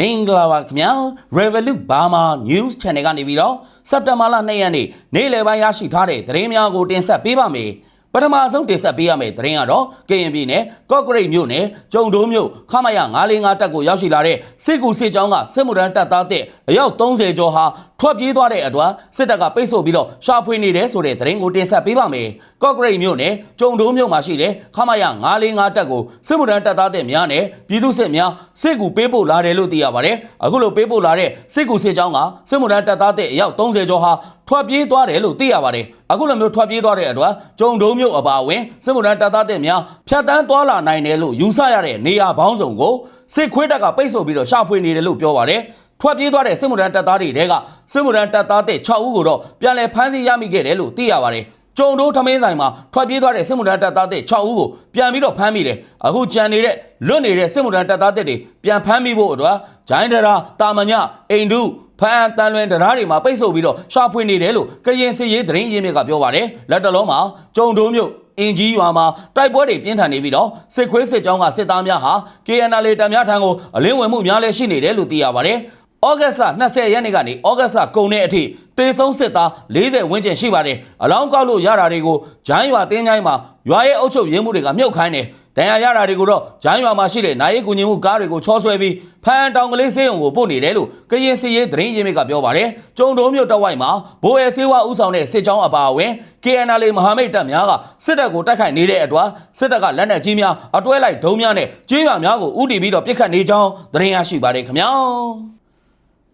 မင်္ဂလာပါခင်ဗျာ Revolut Burma News Channel ကနေပြီးတော့စက်တင်ဘာလ2ရက်နေ့နေ့လယ်ပိုင်းရရှိထားတဲ့သတင်းများကိုတင်ဆက်ပေးပါမယ်ပထမဆုံးတင်ဆက်ပေးရမယ့်သတင်းကတော့ကရင်ပြည်နယ်ကော့ကရိတ်မြို့နယ်ကျုံတိုးမြို့ခမရ905တပ်ကိုရောက်ရှိလာတဲ့စစ်ကူစစ်ကြောင်းကစစ်မှုထမ်းတပ်သားတဲ့အယောက်30ကျော်ဟာထွက်ပြေးသွားတဲ့အတွက်စစ်တပ်ကပိတ်ဆို့ပြီးတော့ရှာဖွေနေတယ်ဆိုတဲ့သတင်းကိုတင်ဆက်ပေးပါမယ်ကော့ကရိတ်မြို့နယ်ကျုံတိုးမြို့မှာရှိတဲ့ခမရ905တပ်ကိုစစ်မှုထမ်းတပ်သားတဲ့များနဲ့ပြည်သူစစ်များစစ်ကူပေးပို့လာတယ်လို့သိရပါတယ်အခုလိုပေးပို့လာတဲ့စစ်ကူစစ်ကြောင်းကစစ်မှုထမ်းတပ်သားတဲ့အယောက်30ကျော်ဟာထွက်ပြေးသွားတယ်လို့သိရပါတယ်အခုလိုမျိုးထွက်ပြေးသွားတဲ့အတွက်ကျုံတုံးမြို့အပါအဝင်စစ်မှုထမ်းတပ်သားတဲ့များဖြတ်တန်းသွားလာနိုင်တယ်လို့ယူဆရတဲ့နေရာပေါင်းစုံကိုစစ်ခွေးတပ်ကပိတ်ဆို့ပြီးတော့ရှာဖွေနေတယ်လို့ပြောပါတယ် ထွက်ပြေးသွားတဲ့စစ်မှုထမ်းတပ်သားတွေတဲကစစ်မှုထမ်းတပ်သားတဲ့6ဦးကိုတော့ပြန်လည်ဖမ်းဆီးရမိခဲ့တယ်လို့သိရပါတယ်ကျုံတိုးထမင်းဆိုင်မှာထွက်ပြေးသွားတဲ့စစ်မှုထမ်းတပ်သားတဲ့6ဦးကိုပြန်ပြီးတော့ဖမ်းမိတယ်အခုကြံနေတဲ့လွတ်နေတဲ့စစ်မှုထမ်းတပ်သားတဲ့တွေပြန်ဖမ်းမိဖို့အတွက်ဂျိုင်းဒရာတာမညအိန္ဒုဖန်တန်လွင်တရားတွေမှာပိတ်ဆို့ပြီးတော့ရှာဖွေနေတယ်လို့ကရင်စစ်ရေးသတင်းရင်းမြစ်ကပြောပါတယ်လက်တလုံးမှာကျုံတိုးမြို့အင်ကြီးရွာမှာတိုက်ပွဲတွေပြင်းထန်နေပြီးတော့စစ်ခွေးစစ်ကြောင်းကစစ်သားများဟာ KNL တပ်များထံကိုအလင်းဝင်မှုများလည်းရှိနေတယ်လို့သိရပါတယ်။ ဩဂတ်စ်လ20ရက်နေ့ကနေဩဂတ်စ်လကုန်တဲ့အထိတေဆုံးစစ်သား40ဝန်းကျင်ရှိပါတယ်။အလောင်းကောက်လို့ရတာတွေကိုဂျိုင်းရွာတင်းချိုင်းမှာရွာရဲ့အုပ်ချုပ်ရေးမှုတွေကမြုပ်ခိုင်းတယ်။ဒဏ်ရာရတာတွေကိုတော့ဂျိုင်းရွာမှာရှိတဲ့နိုင်ရေးကူညီမှုကားတွေကိုချောဆွဲပြီးဖန်တောင်ကလေးစေးုံကိုပို့နေတယ်လို့ကရင်စီရေးသတင်းရင်းမြစ်ကပြောပါတယ်။ကျုံတုံးမြို့တဝိုက်မှာဘိုးရဲဆေးဝါဥဆောင်တဲ့စစ်ကြောင်းအပါအဝင် KNL မဟာမိတ်တပ်များကစစ်တပ်ကိုတိုက်ခိုက်နေတဲ့အတွက်စစ်တပ်ကလက်နက်ကြီးများအတွဲလိုက်ဒုံးများနဲ့ကြေးရွာများကိုဥတီပြီးတော့ပြစ်ခတ်နေကြောင်းသတင်းရရှိပါတယ်ခင်ဗျာ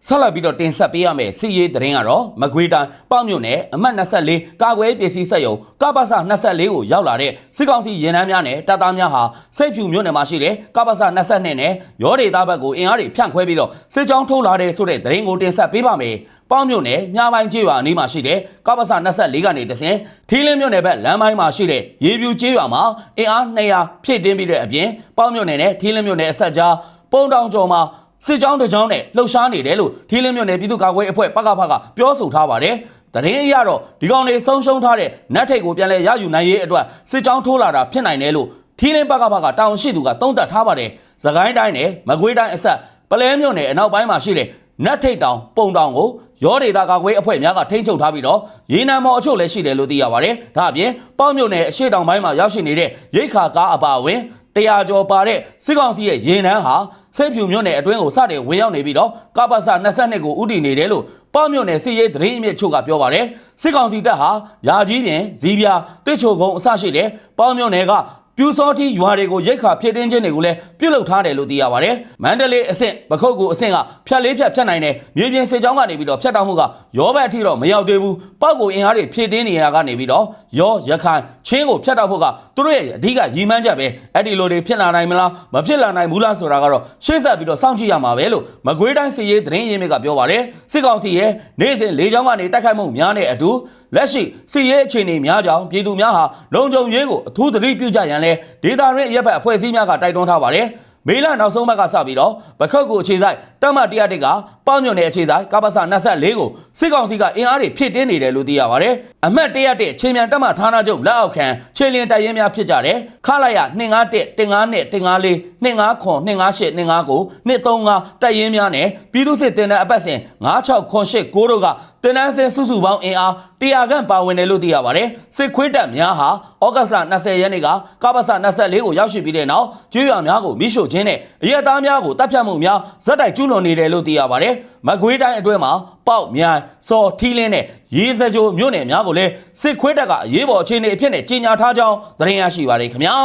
ဆက်လက်ပြီးတော့တင်ဆက်ပေးရမယ်စီရေးသတင်းကတော့မကွေးတိုင်းပေါ့မြို့နယ်အမှတ်24ကာကွယ်ပစ္စည်းစက်ရုံကပ္ပစ24ကိုရောက်လာတဲ့စစ်ကောင်စီရင်နှန်းများနဲ့တပ်သားများဟာစိတ်ဖြူမြို့နယ်မှာရှိတဲ့ကပ္ပစ22နဲ့ရောဒေသဘက်ကိုအင်အားတွေဖြန့်ခွဲပြီးတော့စစ်ကြောင်းထိုးလာတဲ့ဆိုတဲ့သတင်းကိုတင်ဆက်ပေးပါမယ်ပေါ့မြို့နယ်မြပိုင်းကျေးရွာအနီးမှာရှိတဲ့ကပ္ပစ24ကနေတဆင်ထီးလင်းမြို့နယ်ဘက်လမ်းပိုင်းမှာရှိတဲ့ရေပြူကျေးရွာမှာအင်အား200ဖြည့်တင်းပြီးတဲ့အပြင်ပေါ့မြို့နယ်နဲ့ထီးလင်းမြို့နယ်အဆက်ကြားပုံတောင်ကျော်မှာ စစ်ကြောင်းတစ်ကြောင်းနဲ့လှုပ်ရှားနေတယ်လို့ထီးလင်းမြို့နယ်ပြည်သူ့ကာကွယ်အဖွဲ့ပကဖကပြောဆိုထားပါတယ်။တရင်အရတော့ဒီကောင်တွေဆုံးရှုံးထားတဲ့နတ်ထိတ်ကိုပြန်လဲရယူနိုင်ရေးအတွက်စစ်ကြောင်းထိုးလာတာဖြစ်နိုင်တယ်လို့ထီးလင်းပကဖကတောင်ရှိသူကသုံးသပ်ထားပါတယ်။သခိုင်းတိုင်းနဲ့မကွေးတိုင်းအဆက်ပလဲမြို့နယ်အနောက်ပိုင်းမှာရှိတဲ့နတ်ထိတ်တောင်ပုံတောင်ကိုရောဒေတာကာကွယ်အဖွဲ့များကထိန်းချုပ်ထားပြီးတော့ရေနံမော်အချို့လည်းရှိတယ်လို့သိရပါတယ်။ဒါအပြင်ပေါ့မြို့နယ်အရှိတောင်ပိုင်းမှာရောက်ရှိနေတဲ့ရိတ်ခါကားအပါအဝင် တရားကျော်ပါတဲ့စစ်ကောင်စီရဲ့ရေနံဟာစိတ်ဖြူမြို့နယ်အတွင်းကိုစတင်ဝင်ရောက်နေပြီးတော့ကပ္ပစ22ကိုဥတီနေတယ်လို့ပေါ့မြို့နယ်စစ်ရေးသတင်းအမြစ်ချုပ်ကပြောပါတယ်စစ်ကောင်စီတပ်ဟာယာကြီးပြင်ဇီးပြာတစ်ချိုကုန်းအစရှိတဲ့ပေါ့မြို့နယ်က ပြူစောတိရွာတွေကိုရိတ်ခါဖြစ်တင်းခြင်းတွေကိုလည်းပြုတ်လုထားတယ်လို့သိရပါတယ်။မန္တလေးအဆင့်ပခုတ်ကူအဆင့်ကဖြတ်လေးဖြတ်ဖြတ်နိုင်တဲ့မြေပြင်စစ်ကြောင်းကနေပြီးတော့ဖြတ်တောက်မှုကရောဘက်အထိတော့မရောက်သေးဘူး။ပောက်ကိုအင်အားတွေဖြစ်တင်းနေရကနေပြီးတော့ရောရခိုင်ချင်းကိုဖြတ်တောက်ဖို့ကသူတို့ရဲ့အဓိကရည်မှန်းချက်ပဲ။အဲ့ဒီလိုတွေဖြစ်လာနိုင်မလားမဖြစ်လာနိုင်ဘူးလားဆိုတာကတော့ရှေ့ဆက်ပြီးတော့စောင့်ကြည့်ရမှာပဲလို့မကွေးတိုင်းစစ်ရေးသတင်းရင်းမြစ်ကပြောပါတယ်။စစ်ကောင်စီရဲ့နေ့စဉ်လေကြောင်းကနေတိုက်ခိုက်မှုများတဲ့အတူလက်ရှိစီရဲအခြေအနေများကြောင့်ပြည်သူများဟာလုံခြုံရေးကိုအထူးသတိပြုကြရန်လဲဒေတာရင်းရပ်ဘက်အဖွဲ့အစည်းများကတိုက်တွန်းထားပါတယ်။မေလနောက်ဆုံးဘက်ကစပြီးတော့ပခုတ်ကိုအခြေဆိုင်တပ်မ101ကပေါ့ညွန့်တဲ့အခြေဆိုင်ကပ္ပစ24ကိုစစ်ကောင်စီကအင်အားတွေဖြည့်တင်းနေတယ်လို့သိရပါတယ်။အမှတ်101ချင်းမြန်တပ်မဌာနချုပ်လက်အောက်ခံခြေလျင်တိုက်ရင်များဖြစ်ကြတယ်။ခလာရ251 152 154 259 258 259 235တိုက်ရင်များနဲ့ပြည်သူစစ်တင်တဲ့အပတ်စဉ်9698တို့က တင်နန်းစင်စုစုပေါင်းအင်အား100ခန့်ပါဝင်တယ်လို့သိရပါတယ်။စစ်ခွေးတပ်များဟာဩဂတ်လ20ရက်နေ့ကကပ္ပစ24ကိုရောက်ရှိပြီးတဲ့နောက်ကျွေးရွာများကိုမိရှို့ခြင်းနဲ့အရက်သားများကိုတပ်ဖြတ်မှုများဇက်တိုက်ကျူးလွန်နေတယ်လို့သိရပါတယ်။မကွေးတိုင်းအတွင်းမှာပေါက်မြိုင်စော်ထီးလင်းနဲ့ရေစကြိုမြို့နယ်များကိုလည်းစစ်ခွေးတပ်ကအရေးပေါ်အခြေအနေအဖြစ်နဲ့ကြီးညာထားကြောင်းသတင်းရရှိပါတယ်ခင်ဗျာ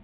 ။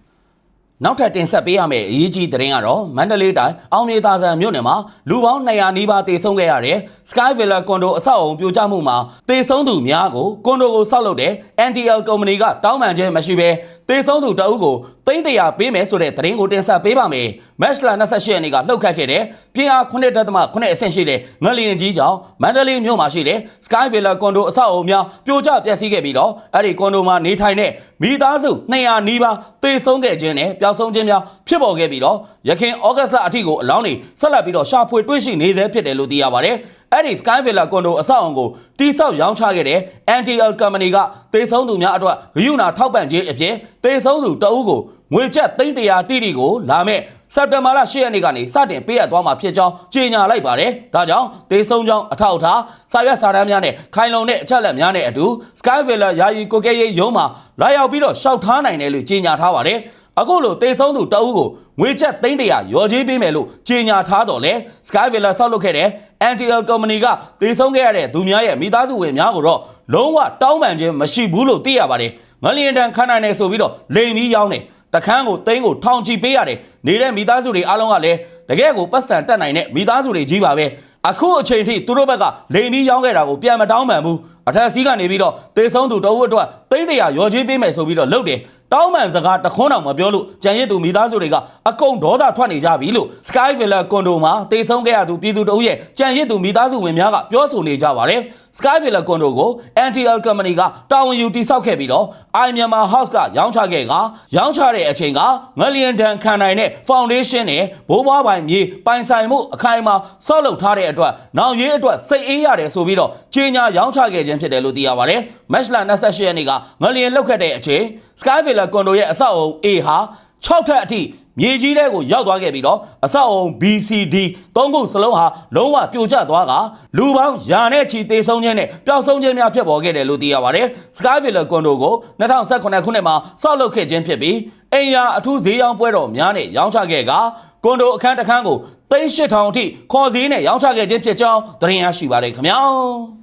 နောက်ထပ်တင်ဆက်ပေးရမယ့်အရေးကြီးသတင်းကတော့မန္တလေးတိုင်းအောင်မြေသာဆန်မြို့နယ်မှာလူပေါင်း200နီးပါးတေဆုံးခဲ့ရတဲ့ Sky Villa ကွန်ဒိုအဆောက်အုံပြိုကျမှုမှာတေဆုံးသူများကိုကွန်ဒိုကိုဆောက်လုပ်တဲ့ NTL ကုမ္ပဏီကတောင်းပန်ခြင်းမရှိဘဲတေဆုံးသူတအုပ်ကိုသိန်းတရာပေးမယ်ဆိုတဲ့သတင်းကိုတင်ဆက်ပေးပါမယ်။ Match လ28ရက်နေ့ကလှုပ်ခတ်ခဲ့တဲ့ပြင်အား9.8အဆင့်ရှိတဲ့ငလျင်ကြီးကြောင့်မန္တလေးမြို့မှာရှိတဲ့ Sky Villa ကွန်ဒိုအဆောက်အအုံများပြိုကျပျက်စီးခဲ့ပြီးတော့အဲ့ဒီကွန်ဒိုမှာနေထိုင်တဲ့မိသားစု200နီးပါးတေဆုံးခဲ့ခြင်းနဲ့ပျောက်ဆုံးခြင်းများဖြစ်ပေါ်ခဲ့ပြီးတော့ရခင်ဩဂတ်စ်လအထိကိုအလောင်းတွေဆက်လက်ပြီးတော့ရှာဖွေတွေ့ရှိနေဆဲဖြစ်တယ်လို့သိရပါတယ်။ အဲ့ဒီ Sky Villa ကွန်ဒိုအဆောက်အအုံကိုတိဆောက်ရောင်းချခဲ့တဲ့ NTL Company ကတေဆုံးသူများအတွက်ဂရုဏာထောက်ပံ့ခြင်းအဖြစ်တေဆုံးသူတအုပ်ကိုငွေကျပ်300တိတိကိုလာမဲ့စက်တင်ဘာလ10ရက်နေ့ကနေစတင်ပေးအပ်သွားမှာဖြစ်ကြောင်းကြေညာလိုက်ပါတယ်။ဒါကြောင့်ဒေဆုံးကြောင်းအထောက်အထားစာရွက်စာတမ်းများနဲ့ခိုင်လုံတဲ့အချက်အလက်များနဲ့အတူ Sky Villa ယာယီကိုကဲရေးရုံးမှာလာရောက်ပြီးတော့ရှောက်ထားနိုင်တယ်လို့ကြေညာထားပါတယ်။ အခုလိုတေဆုံးသူတအုပ်ကိုငွေချက်သိန်းတရာရော်ကြီးပေးမယ်လို့ကြေညာထားတော့လေ Sky Villa ဆောက်လုပ်ခဲ့တဲ့ NTL Company ကတေဆုံးခဲ့ရတဲ့သူများရဲ့မိသားစုဝင်များကိုတော့လုံးဝတောင်းပန်ခြင်းမရှိဘူးလို့သိရပါတယ်။ငလျင်တန်ခန်းနိုင်နေဆိုပြီးတော့လိန်ပြီးရောင်းတယ်တခန်းကိုသိန်းကိုထောင်ချီပေးရတယ်နေတဲ့မိသားစုတွေအားလုံးကလည်းတကယ်ကိုပတ်စံတက်နိုင်တဲ့မိသားစုတွေကြီးပါပဲအခုအချိန်ထိသူတို့ဘက်ကလိန်ပြီးရောင်းခဲ့တာကိုပြန်မတောင်းပန်ဘူးအထက်စီးကနေပြီးတော့တေဆုံးသူတအုပ်အတွက်သိန်းတရာရော်ကြီးပေးမယ်ဆိုပြီးတော့လုပ်တယ် တောင်းပန်စကားတခွန်းတောင်မပြောလို့ကြံရစ်သူမိသားစုတွေကအကုန်ဒေါသထွက်နေကြပြီလို့ Sky Villa ကွန်ဒိုမှာတေဆုံးခဲ့ရသူပြည်သူတအုပ်ရဲ့ကြံရစ်သူမိသားစုဝင်များကပြောဆိုနေကြပါတယ် Sky Villa ကွန်ဒိုကို NTL Company ကတာဝန်ယူတိစောက်ခဲ့ပြီးတော့ I Myanmar House ကရောင်းချခဲ့ကရောင်းချတဲ့အချိန်ကငလျင်တန်ခံနိုင်တဲ့ foundation နဲ့ဘိုးဘွားပိုင်မြေပိုင်ဆိုင်မှုအခိုင်အမာဆောက်လုပ်ထားတဲ့အတွက်နောင်ရေးအတွက်စိတ်အေးရတယ်ဆိုပြီးတော့ကြီးညာရောင်းချခဲ့ခြင်းဖြစ်တယ်လို့သိရပါတယ်။ Match လ28ရက်နေ့ကငလျင်လောက်ခဲ့တဲ့အချိန် Sky Villa ကွန်ဒိုရဲ့အဆောက်အုံ A ဟာ6ထပ်အထိမြေကြီးတဲ့ကိုရောက်သွားခဲ့ပြီးတော့အဆောက်အုံ BCD သုံးခုစလုံးဟာလုံးဝပြိုကျသွားကလူပေါင်းယာနဲ့ချီတေဆုံးခြင်းနဲ့ပျောက်ဆုံးခြင်းများဖြစ်ပေါ်ခဲ့တယ်လို့သိရပါတယ်။ Sky Villa ကွန်ဒိုကို2018ခုနှစ်မှာဆောက်လုပ်ခဲ့ခြင်းဖြစ်ပြီးအိမ်ယာအထူးဈေးရောင်းပွဲတော်များနဲ့ရောင်းချခဲ့ကကွန်ဒိုအခန်းတစ်ခန်းကို3800အထိခေါ်စည်းနဲ့ရောင်းချခဲ့ခြင်းဖြစ်ကြောင်းသတင်းရရှိပါတယ်ခင်ဗျာ။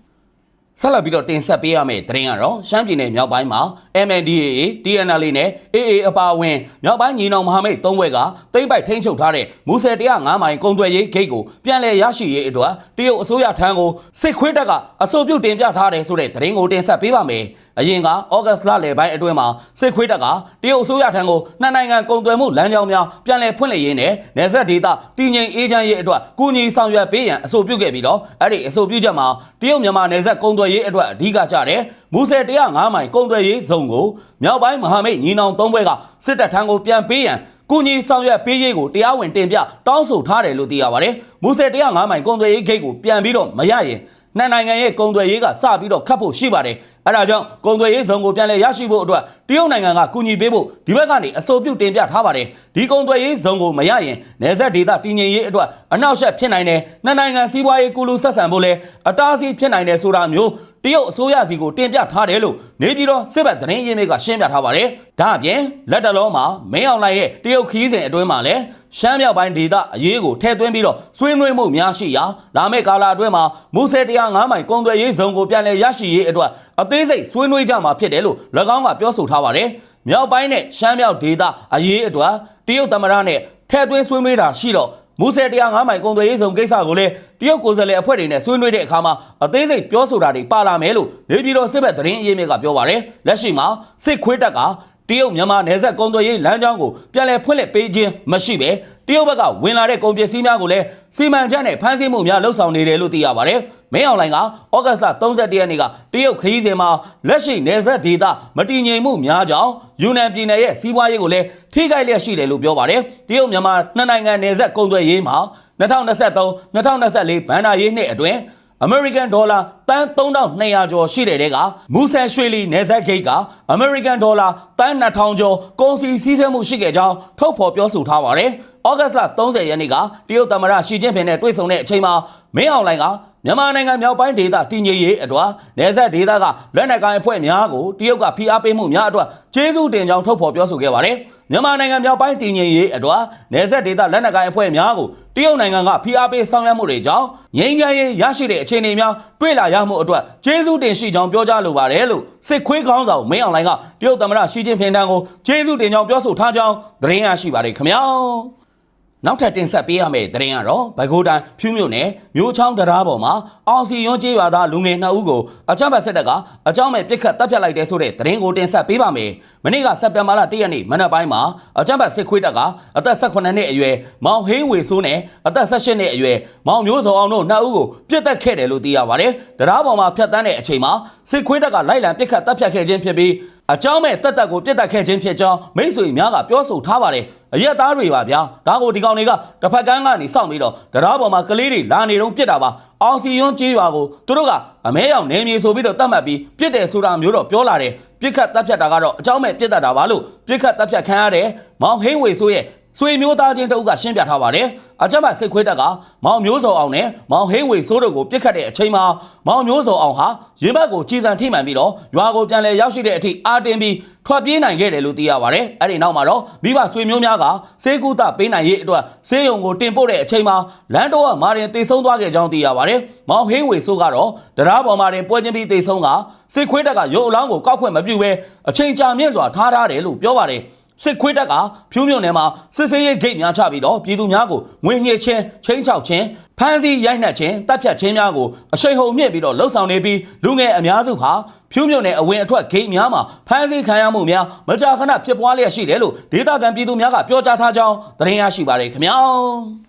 ဆက်လက်ပြီးတော့တင်ဆက်ပေးရမယ့်သတင်းကတော့ရှမ်းပြည်နယ်မြောက်ပိုင်းမှာ MNDAA, TNL နဲ့ AA အပါအဝင်မြောက်ပိုင်းညီနောင်မဟာမိတ်၃ဘွဲကတိမ့်ပိုက်ထိန်းချုပ်ထားတဲ့မူဆယ်105မိုင်ကုံသွယ်ရေးဂိတ်ကိုပြန်လည်ရရှိရေးအတွက်တရုတ်အစိုးရထံကိုစစ်ခွေးတပ်ကအဆိုပြုတင်ပြထားတယ်ဆိုတဲ့သတင်းကိုတင်ဆက်ပေးပါမယ်။အရင်ကဩဂတ်လလယ်ပိုင်းအတွင်းမှာစစ်ခွေးတပ်ကတရုတ်အစိုးရထံကိုနှစ်နိုင်ငံကုန်သွယ်မှုလမ်းကြောင်းများပြန်လည်ဖွင့်လှစ်ရင်းနဲ့နယ်စပ်ဒေသတည်ငြိမ်အေးချမ်းရေးအတွက်ကူညီဆောင်ရွက်ပေးရန်အဆိုပြုခဲ့ပြီးတော့အဲ့ဒီအဆိုပြုချက်မှာတရုတ်မြန်မာနယ်စပ်ကုန်သွယ်ရေးအတွက်အဓိကကျတဲ့မူဆယ်105မိုင်ကုန်သွယ်ရေးဇုံကိုမြောက်ပိုင်းမဟာမိတ်ညီနောင်သုံးဘွဲကစစ်တပ်ထံကိုပြန်ပေးရန်ကူညီဆောင်ရွက်ပေးရေးကိုတရားဝင်တင်ပြတောင်းဆိုထားတယ်လို့သိရပါတယ်။မူဆယ်105မိုင်ကုန်သွယ်ရေးဂိတ်ကိုပြန်ပြီးတော့မရရင် နှစ်နိုင်ငံရဲ့ကုန်သွယ်ရေးကစပြီးတော့ခတ်ဖို့ရှိပါတယ်။အဲဒါကြောင့်ကုန်သွယ်ရေးဇုံကိုပြန်လည်ရရှိဖို့အတွက်တရုတ်နိုင်ငံကကူညီပေးဖို့ဒီဘက်ကနေအဆိုပြုတင်ပြထားပါတယ်။ဒီကုန်သွယ်ရေးဇုံကိုမရရင်နယ်စပ်ဒေသတည်ငြိမ်ရေးအတွက်အနောက်ရှက်ဖြစ်နိုင်တယ်။နှစ်နိုင်ငံစီးပွားရေးကူလူဆက်ဆံဖို့လဲအတားအဆီးဖြစ်နိုင်တယ်ဆိုတာမျိုးတ ရုတ်အစိုးရစီကိုတင်ပြထားတယ်လို့နေပြည်တော်စစ်ဘက်သတင်းရင်းမြစ်ကရှင်းပြထားပါတယ်။ဒါအပြင်လက်တလုံးမှာမင်းအောင်လှိုင်ရဲ့တရုတ်ခီးစဉ်အတွင်းမှာလည်းရှမ်းမြောက်ပိုင်းဒေသအရေးကိုထည့်သွင်းပြီးတော့ဆွေးနွေးမှုများရှိရာလာမယ့်ကာလအတွင်းမှာမူဆယ်105မိုင်ကုန်သွယ်ရေးဇုံကိုပြန်လည်ရရှိရေးအတွက်အသေးစိတ်ဆွေးနွေးကြမှာဖြစ်တယ်လို့၎င်းကပြောဆိုထားပါတယ်။မြောက်ပိုင်းနဲ့ရှမ်းမြောက်ဒေသအရေးအတွက်တရုတ်သမ္မတနဲ့ထည့်သွင်းဆွေးနွေးတာရှိတော့ မူဆယ်105မိုင်ကုန်သွယ်ရေးဆောင်ကိစ္စကိုလည်းတရုတ်ကိုယ်စားလှယ်အဖွဲ့တွေနဲ့ဆွေးနွေးတဲ့အခါမှာအသေးစိတ်ပြောဆိုတာတွေပါလာမယ်လို့နေပြည်တော်စစ်ဘက်သတင်းအရေးမြစ်ကပြောပါတယ်လက်ရှိမှာစစ်ခွေးတပ်က တရုတ်မြန်မာနယ်စပ်ကုန်သွယ်ရေးလမ်းကြောင်းကိုပြန်လည်ဖွင့်လှစ်ပေးခြင်းမရှိပဲတရုတ်ဘက်ကဝင်လာတဲ့ကုန်ပစ္စည်းများကိုလည်းစီမံချက်နဲ့ဖမ်းဆီးမှုများလှုပ်ဆောင်နေတယ်လို့သိရပါတယ်။မင်းအောင်လှိုင်ကဩဂတ်စ်လ31ရက်နေ့ကတရုတ်ခရီးစဉ်မှာလက်ရှိနယ်စပ်ဒေသမတည်ငြိမ်မှုများကြောင့်ယူနန်ပြည်နယ်ရဲ့စီးပွားရေးကိုလည်းထိခိုက်လျက်ရှိတယ်လို့ပြောပါတယ်။တရုတ်မြန်မာနှစ်နိုင်ငံနယ်စပ်ကုန်သွယ်ရေးမှာ2023 2024ဘဏ္ဍာရေးနှစ်အတွင်း အမေရိကန်ဒေါ်လာတန်း3200ကျော်ရှိတဲ့တဲကမူဆယ်ရွှေလီနယ်စပ်ဂိတ်ကအမေရိကန်ဒေါ်လာတန်း2000ကျော်ကုန်စည်စည်းစိမ်မှုရှိခဲ့ကြောင်းထုတ်ဖော်ပြောဆိုထားပါတယ်။ဩဂတ်စ်လ30ရက်နေ့ကတရုတ်သမ္မတရှီကျင်းဖင်နဲ့တွေ့ဆုံတဲ့အချိန်မှာမင်းအောင်လှိုင်ကမြန်မာနိုင်ငံမြောက်ပိုင်းဒေသတည်ငြိမ်ရေးအတွက်နယ်စပ်ဒေသကလက်နက်ကိုင်အဖွဲ့များကိုတရုတ်ကဖိအားပေးမှုများအတွက်ကျေးဇူးတင်ကြောင်းထုတ်ဖော်ပြောဆိုခဲ့ပါတယ်။မြန်မာနိုင်ငံမြောက်ပိုင်းတည်ငြိမ်ရေးအတွက်နယ်စပ်ဒေသလက်နက်ကိုင်အဖွဲ့များကိုတရုတ်နိုင်ငံကဖိအားပေးဆောင်ရွက်မှုတွေကြောင့်ငြိမ်းချမ်းရေးရရှိတဲ့အခြေအနေများတွေ့လာရမှုအတွက်ကျေးဇူးတင်ရှိကြောင်းပြောကြားလိုပါတယ်လို့စစ်ခွေးခေါင်းဆောင်မင်းအောင်လှိုင်ကတရုတ်သမ္မတရှီကျင်းဖင်တန်းကိုကျေးဇူးတင်ကြောင်းပြောဆိုထားကြောင်းသတင်းရရှိပါတယ်ခင်ဗျာ။ နောက်ထပ်တင်ဆက်ပေးရမယ့်သတင်းကတော့ဘဂိုတန်ဖြူးမြို့နယ်မြို့ချောင်းတရားပေါ်မှာအောင်စီရွန်းကျေးရွာသားလူငယ်နှစ်ဦးကိုအကြမ်းဖက်စစ်တပ်ကအကြောင်းမဲ့ပစ်ခတ်တပ်ဖြတ်လိုက်တဲ့ဆိုတဲ့သတင်းကိုတင်ဆက်ပေးပါမယ်။မနေ့ကစက်တင်ဘာလ၁ရက်နေ့မနက်ပိုင်းမှာအကြမ်းဖက်စစ်ခွေးတပ်ကအသက်18နှစ်အရွယ်မောင်ဟင်းဝေဆိုးနဲ့အသက်18နှစ်အရွယ်မောင်မျိုးစောအောင်တို့နှစ်ဦးကိုပြစ်တက်ခဲ့တယ်လို့သိရပါတယ်။တရားပေါ်မှာဖျက်တမ်းတဲ့အချိန်မှာစစ်ခွေးတပ်ကလိုက်လံပစ်ခတ်တပ်ဖြတ်ခဲ့ခြင်းဖြစ်ပြီး အကြောင်းမဲ့တက်တက်ကိုပြစ်တက်ခဲ့ခြင်းဖြစ်ကြောင်းမိတ်ဆွေများကပြောဆိုထားပါတယ်။အရက်သားတွေပါဗျာဒါကိုဒီကောင်တွေကတစ်ဖက်ကန်းကနေစောင့်ပြီးတော့တရားပေါ်မှာကလေးတွေလာနေတော့ပြစ်တာပါအောင်စီယွန်းကျေးရွာကိုသူတို့ကအမဲရောင်နေမြေဆိုပြီးတော့တတ်မှတ်ပြီးပြစ်တယ်ဆိုတာမျိုးတော့ပြောလာတယ်ပြစ်ခတ်တပ်ဖြတ်တာကတော့အကြောင်းမဲ့ပြစ်တတ်တာပါလို့ပြစ်ခတ်တပ်ဖြတ်ခံရတဲ့မောင်ဟင်းဝေဆိုရဲ့ ဆွေမျိုးသားချင်းတအုပ်ကရှင်းပြထားပါတယ်အကြမ်းဖက်စစ်ခွေးတပ်ကမောင်မျိုးစောအောင်နဲ့မောင်ဟိန်းဝေစိုးတို့ကိုပြစ်ခတ်တဲ့အချိန်မှာမောင်မျိုးစောအောင်ဟာရင်ဘတ်ကိုကြီးစံထိမှန်ပြီးတော့ရွာကိုပြန်လည်ရောက်ရှိတဲ့အထိအာတင်ပြီးထွက်ပြေးနိုင်ခဲ့တယ်လို့သိရပါတယ်အဲ့ဒီနောက်မှာတော့မိဘဆွေမျိုးများကစေကူတာပေးနိုင်ရေးအတွက်ဆေးရုံကိုတင်ပို့တဲ့အချိန်မှာလန်တော့ကမာရင်တေဆုံးသွားခဲ့ကြောင်းသိရပါတယ်မောင်ဟိန်းဝေစိုးကတော့တရားပေါ်မှာတင်ပွဲချင်းပြီးတေဆုံးကစစ်ခွေးတပ်ကရုပ်အလောင်းကိုကောက်ခွင့်မပြုဘဲအချိန်ကြာမြင့်စွာထားထားတယ်လို့ပြောပါတယ် စစ်ခွေးတက်ကဖြူးမြုံနယ်မှာစစ်စေးရေးဂိတ်များချပြီးတော့ပြည်သူများကိုငွေညှစ်ချင်းချင်းချောက်ချင်းဖမ်းဆီးရိုက်နှက်ချင်းတပ်ဖြတ်ချင်းများကိုအရှိန်ဟုန်မြင့်ပြီးတော့လှုပ်ဆောင်နေပြီးလူငယ်အများစုဟာဖြူးမြုံနယ်အဝင်အထွက်ဂိတ်များမှာဖမ်းဆီးခံရမှုများမကြာခဏဖြစ်ပွားလျက်ရှိတယ်လို့ဒေသခံပြည်သူများကပြောကြားထားကြောင်းသတင်းရရှိပါတယ်ခင်ဗျာ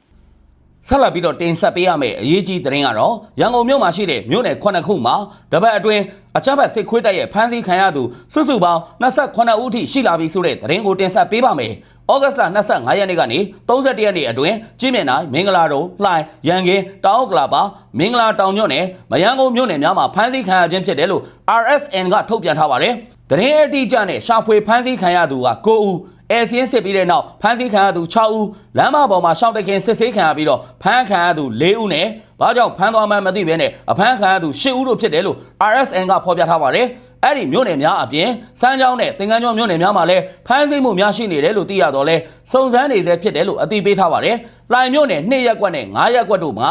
ဆက်လက်ပြီးတော့တင်ဆက်ပေးရမယ့်အရေးကြီးသတင်းကတော့ရန်ကုန်မြို့မှာရှိတဲ့မြို့နယ်9ခုမှာတပတ်အတွင်းအကြမ်းဖက်စစ်ခွေးတပ်ရဲ့ဖမ်းဆီးခံရသူစုစုပေါင်း28ဦးထိရှိလာပြီဆိုတဲ့သတင်းကိုတင်ဆက်ပေးပါမယ်။ဩဂတ်စ်လ25ရက်နေ့ကနေ31ရက်နေ့အတွင်းကြည်မြင့်နိုင်မင်္ဂလာတုံလှိုင်ရန်ကင်းတောင်ဥက္ကလာပါမင်္ဂလာတောင်မြို့နယ်မယန်းကုန်းမြို့နယ်များမှာဖမ်းဆီးခံရခြင်းဖြစ်တယ်လို့ RSN ကထုတ်ပြန်ထားပါတယ်။သတင်းအတိအကျနဲ့ရှာဖွေဖမ်းဆီးခံရသူက9ဦး အဲစင်းစစ်ပြီးတဲ့နောက်ဖမ်းဆီးခံရသူ6ဦးလမ်းမပေါ်မှာရှောင်းတခင်စစ်ဆေးခံရပြီးတော့ဖမ်းခံရသူ4ဦးနဲ့ဘာကြောင့်ဖမ်းသွားမှန်းမသိဘဲနဲ့အဖမ်းခံရသူ10ဦးတို့ဖြစ်တယ်လို့ RSN ကဖော်ပြထားပါတယ်အဲ့ဒီမြို့နယ်များအပြင်စမ်းချောင်းနဲ့တင်ကန်းကျောင်းမြို့နယ်များမှာလည်းဖမ်းဆီးမှုများရှိနေတယ်လို့သိရတော့လဲစုံစမ်းနေဆဲဖြစ်တယ်လို့အသိပေးထားပါတယ်။လိုင်မြို့နယ်2ရက်ကွက်နဲ့9ရက်ကွက်တို့မှာ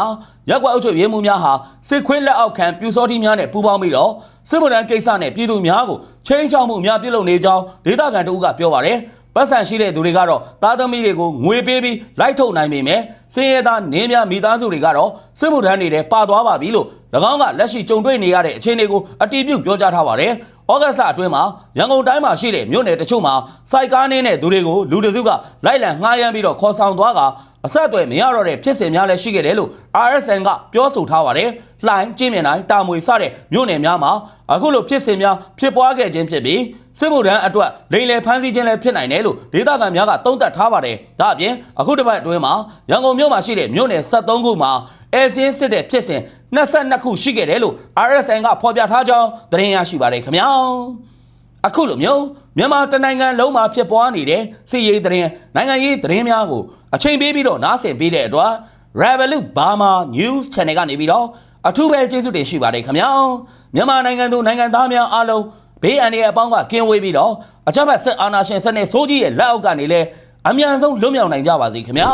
ရက်ကွက်အုပ်ချုပ်ရေးမှူးများဟာစစ်ခွေးလက်အောက်ခံပြူစောတိများနဲ့ပူးပေါင်းပြီးတော့စစ်ဗဒံကိစ္စနဲ့ပြည်သူများကိုချင်းချောက်မှုများပြုလုပ်နေကြောင်းဒေသခံတို့ကပြောပါတယ်။ ပတ်စံရှိတဲ့သူတွေကတော့သားသမီးတွေကိုငွေပေးပြီးလိုက်ထုတ်နိုင်ပေမဲ့စင်ရသားနင်းများမိသားစုတွေကတော့စစ်မှုထမ်းတွေနဲ့ပါသွားပါပြီလို့၎င်းကလက်ရှိကြုံတွေ့နေရတဲ့အခြေအနေကိုအတီးပြုတ်ပြောကြားထားပါတယ်။ဩဂတ်စ်လအတွင်းမှာရန်ကုန်တိုင်းမှာရှိတဲ့မြို့နယ်တချို့မှာစိုက်ကားနှင်းတဲ့သူတွေကိုလူတစုကလိုက်လံငှားရမ်းပြီးတော့ခေါ်ဆောင်သွားကအဆက်အသွယ်မရတော့တဲ့ဖြစ်စဉ်များလည်းရှိခဲ့တယ်လို့ RSN ကပြောဆိုထားပါတယ်။လှိုင်းကျင်းမြင်တိုင်းတာမွေစတဲ့မြို့နယ်များမှာအခုလိုဖြစ်စဉ်များဖြစ်ပွားခဲ့ခြင်းဖြစ်ပြီး စစ်မှုထမ်းအတွက်လိန်လယ်ဖမ်းဆီးခြင်းလည်းဖြစ်နိုင်တယ်လို့ဒေသခံများကသုံးသပ်ထားပါတယ်။ဒါအပြင်အခုတစ်ပတ်အတွင်းမှာရန်ကုန်မြို့မှာရှိတဲ့မြို့နယ်73ခုမှာအဲစင်းစစ်တဲ့ဖြစ်စဉ်22ခုရှိခဲ့တယ်လို့ RSN ကဖော်ပြထားကြောင်းသတင်းရရှိပါတယ်ခင်ဗျာ။အခုလိုမျိုးမြန်မာတနိုင်ငံလုံးမှာဖြစ်ပွားနေတဲ့စစ်ရေးသတင်းနိုင်ငံရေးသတင်းများကိုအချိန်ပေးပြီးတော့နားဆင်ပေးတဲ့အတွက် Revolut Burma News Channel ကနေပြီးတော့အထူးပဲကျေးဇူးတင်ရှိပါတယ်ခင်ဗျာမြန်မာနိုင်ငံသူနိုင်ငံသားများအားလုံး ဘေးအန္တရာယ်အပေါင်းကကင်းဝေးပြီးတော့အကြမ်းဖက်စစ်အာဏာရှင်စနစ်ဆိုးကြီးရဲ့လက်အောက်ကနေလဲအမြန်ဆုံးလွတ်မြောက်နိုင်ကြပါစေခင်ဗျာ